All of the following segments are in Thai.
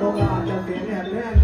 โบกาจะเสียงแหบแน่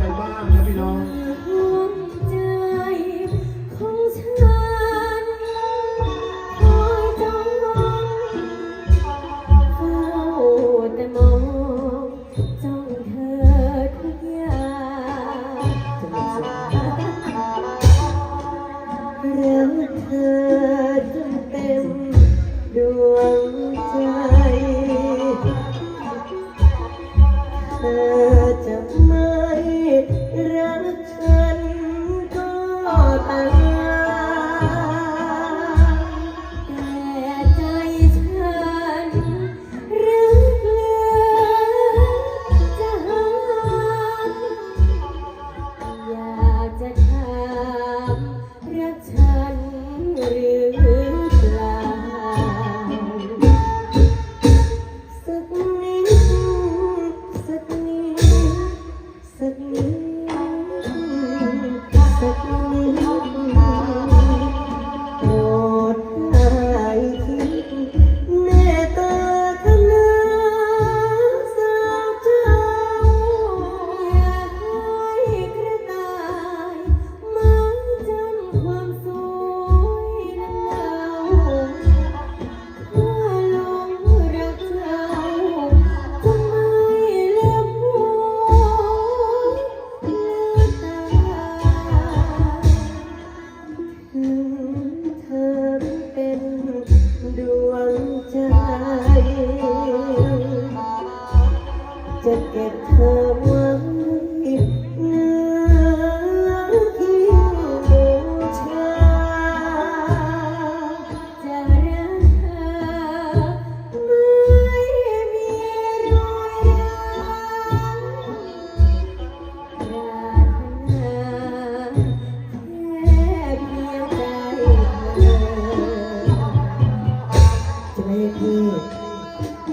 รียกพี่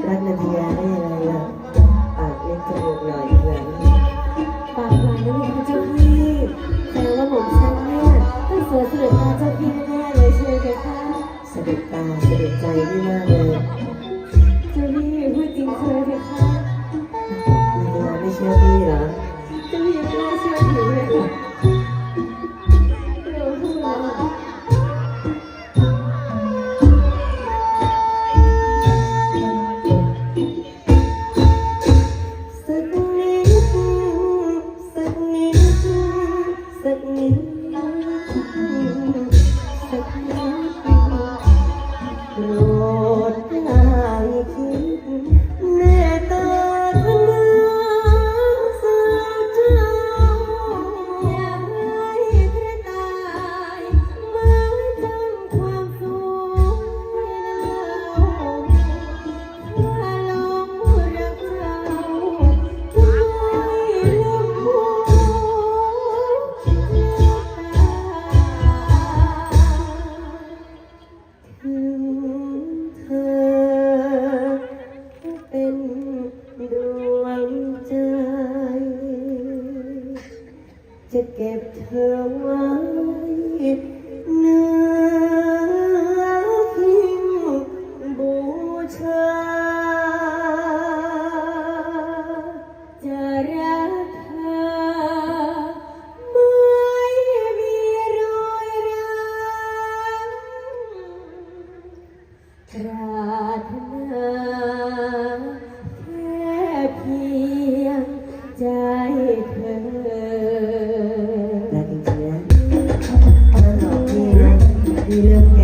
รักนันทยาได้ยังไงล่ะปากเล็กจมูกหน่อยเหมือปากหวานนะพี่พระเจ้าพี่แปลว่าหม่มฉันเนี่ยต้องสวยเสด็จตาเจ้าพี่แน่เลยเชียวเจ้ค่ะเสด็จตาเสด็จใจไม่มากเลย จะเก็บเธอไว้ 你